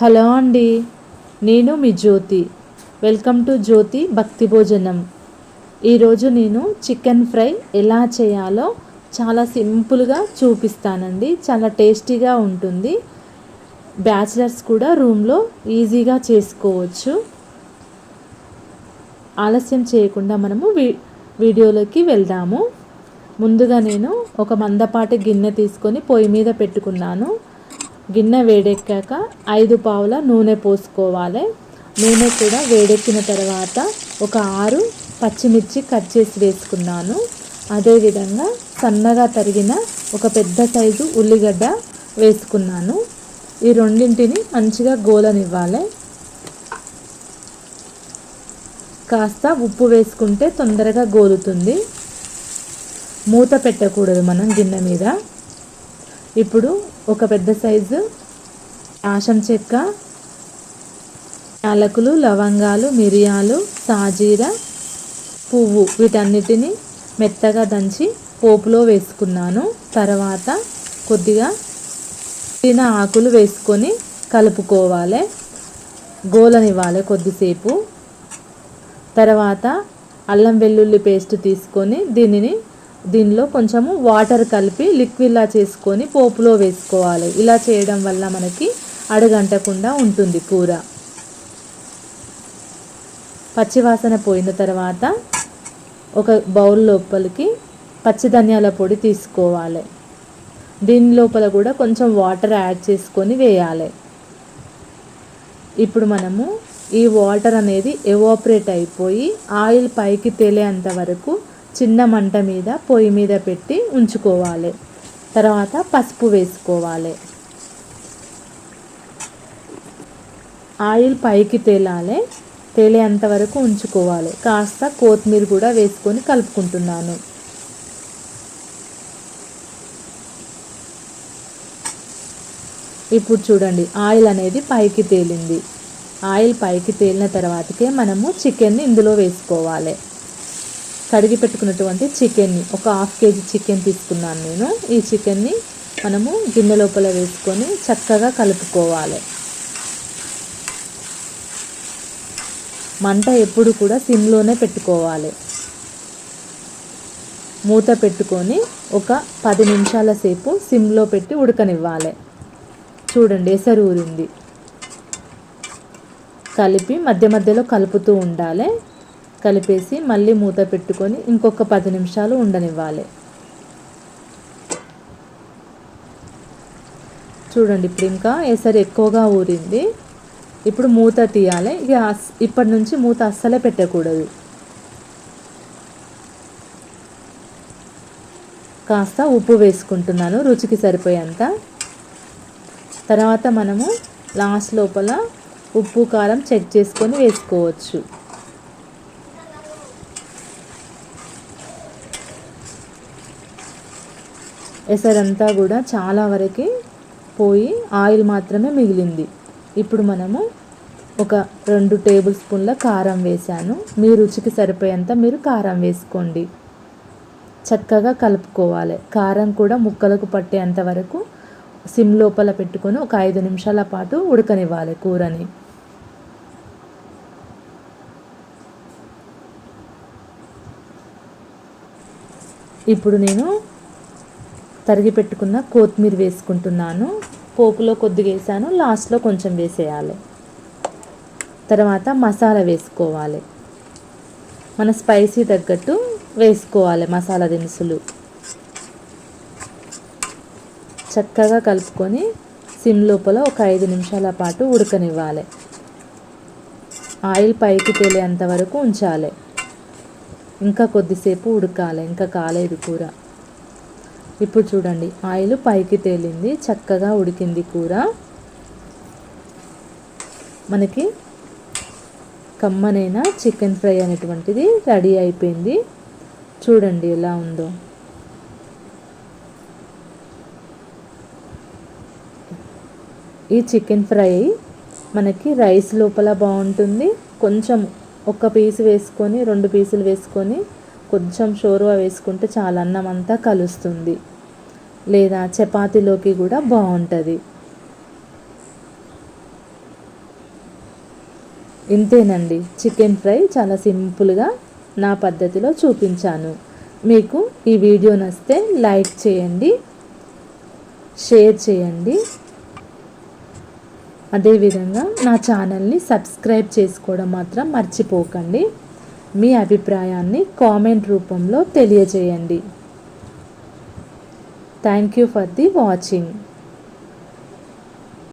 Hello అండి నేను మీ జ్యోతి. Welcome to జ్యోతి భక్తి భోజనం. ఈరోజు నేను చికెన్ ఫ్రై ఎలా చేయాలో చాలా సింపుల్గా చూపిస్తానండి. చాలా టేస్టీగా ఉంటుంది. బ్యాచిలర్స్ కూడా రూమ్లో ఈజీగా చేసుకోవచ్చు. ఆలస్యం చేయకుండా మనము వీ వీడియోలోకి వెళ్దాము. ముందుగా నేను ఒక మందపాటి గిన్నె తీసుకొని పొయ్యి మీద పెట్టుకున్నాను. గిన్నె వేడెక్కాక ఐదు పావుల నూనె పోసుకోవాలి. నూనె కూడా వేడెక్కిన తర్వాత ఒక ఆరు పచ్చిమిర్చి కట్ చేసి వేసుకున్నాను. అదేవిధంగా సన్నగా తరిగిన ఒక పెద్ద సైజు ఉల్లిగడ్డ వేసుకున్నాను. ఈ రెండింటిని మంచిగా గోలనివ్వాలి. కాస్త ఉప్పు వేసుకుంటే తొందరగా గోలుతుంది. మూత పెట్టకూడదు మనం గిన్నె మీద. ఇప్పుడు ఒక పెద్ద సైజు ఆశం చెక్క యాలకులు లవంగాలు మిరియాలు సాజీర పువ్వు వీటన్నిటిని మెత్తగా దంచి పోపులో వేసుకున్నాను. తర్వాత కొద్దిగా తిన ఆకులు వేసుకొని కలుపుకోవాలి. గోలనివ్వాలి కొద్దిసేపు. తర్వాత అల్లం వెల్లుల్లి పేస్ట్ తీసుకొని దీనిని దీనిలో కొంచెము వాటర్ కలిపి లిక్విడ్లా చేసుకొని పోపులో వేసుకోవాలి. ఇలా చేయడం వల్ల మనకి అడుగంటకుండా ఉంటుంది కూర. పచ్చివాసన పోయిన తర్వాత ఒక బౌల్ లోపలికి పచ్చి ధనియాల పొడి తీసుకోవాలి. దీని లోపల కూడా కొంచెం వాటర్ యాడ్ చేసుకొని వేయాలి. ఇప్పుడు మనము ఈ వాటర్ అనేది ఎవాపరేట్ అయిపోయి ఆయిల్ పైకి తేలేంత వరకు చిన్న మంట మీద పొయ్యి మీద పెట్టి ఉంచుకోవాలి. తర్వాత పసుపు వేసుకోవాలి. ఆయిల్ పైకి తేలాలి. తేలేంత వరకు ఉంచుకోవాలి. కాస్త కొత్తిమీర కూడా వేసుకొని కలుపుకుంటున్నాను. ఇప్పుడు చూడండి ఆయిల్ అనేది పైకి తేలింది. ఆయిల్ పైకి తేలిన తర్వాతకే మనము చికెన్ని ఇందులో వేసుకోవాలి. కడిగి పెట్టుకున్నటువంటి చికెన్ని ఒక హాఫ్ కేజీ చికెన్ తీసుకున్నాను నేను. ఈ చికెన్ని మనము గిన్నె లోపల వేసుకొని చక్కగా కలుపుకోవాలి. మంట ఎప్పుడు కూడా సిమ్లోనే పెట్టుకోవాలి. మూత పెట్టుకొని ఒక పది నిమిషాల సేపు సిమ్లో పెట్టి ఉడకనివ్వాలి. చూడండి ఎసరు ఊరింది కలిపి మధ్య మధ్యలో కలుపుతూ ఉండాలి. కలిపేసి మళ్ళీ మూత పెట్టుకొని ఇంకొక పది నిమిషాలు ఉండనివ్వాలి. చూడండి ఇప్పుడు ఇంకా ఏసరి ఎక్కువగా ఊరింది. ఇప్పుడు మూత తీయాలి. ఇక ఇప్పటి నుంచి మూత అస్సలే పెట్టకూడదు. కాస్త ఉప్పు వేసుకుంటున్నాను రుచికి సరిపోయేంత. తర్వాత మనము లాస్ట్ లోపల ఉప్పు కారం చెక్ చేసుకొని వేసుకోవచ్చు. ఎసరంతా కూడా చాలా వరకు పోయి ఆయిల్ మాత్రమే మిగిలింది. ఇప్పుడు మనము ఒక రెండు టేబుల్ స్పూన్ల కారం వేసాను మీ రుచికి సరిపోయేంత మీరు కారం వేసుకోండి. చక్కగా కలుపుకోవాలి. కారం కూడా ముక్కలకు పట్టేంత వరకు సిమ్ లోపల పెట్టుకొని ఒక ఐదు నిమిషాల పాటు ఉడకనివ్వాలి కూరని. ఇప్పుడు నేను తరిగి పెట్టుకున్న కొత్తిమీర వేసుకుంటున్నాను. పోపులో కొద్దిగా వేసాను. లాస్ట్లో కొంచెం వేసేయాలి. తర్వాత మసాలా వేసుకోవాలి. మన స్పైసీ తగ్గట్టు వేసుకోవాలి మసాలా దినుసులు. చక్కగా కలుపుకొని సిమ్ లోపల ఒక ఐదు నిమిషాల పాటు ఉడకనివ్వాలి. ఆయిల్ పైకి తేలేంత వరకు ఉంచాలి. ఇంకా కొద్దిసేపు ఉడకాలి. ఇంకా కాలేదు కూర. ఇప్పుడు చూడండి. ఆయిల్ పైకి తేలింది. చక్కగా ఉడికింది కూర. మనకి కమ్మనైన చికెన్ ఫ్రై అనేటువంటిది రెడీ అయిపోయింది. చూడండి ఎలా ఉందో. ఈ చికెన్ ఫ్రై మనకి రైస్ లోపల బాగుంటుంది. కొంచెం ఒక పీస్ వేసుకొని రెండు పీసులు వేసుకొని కొంచెం షోర్వా వేసుకుంటే చాలా అన్నం అంతా కలుస్తుంది. లేదా చపాతీలోకి కూడా బాగుంటుంది ఇంతేనండి. చికెన్ ఫ్రై చాలా సింపుల్గా నా పద్ధతిలో చూపించాను. మీకు ఈ వీడియో నచ్చితే లైక్ చేయండి షేర్ చేయండి. అదేవిధంగా నా ఛానల్ని సబ్స్క్రైబ్ చేసుకోవడం మాత్రం మర్చిపోకండి. మీ అభిప్రాయాన్ని కామెంట్ రూపంలో తెలియజేయండి. Thank you for the watching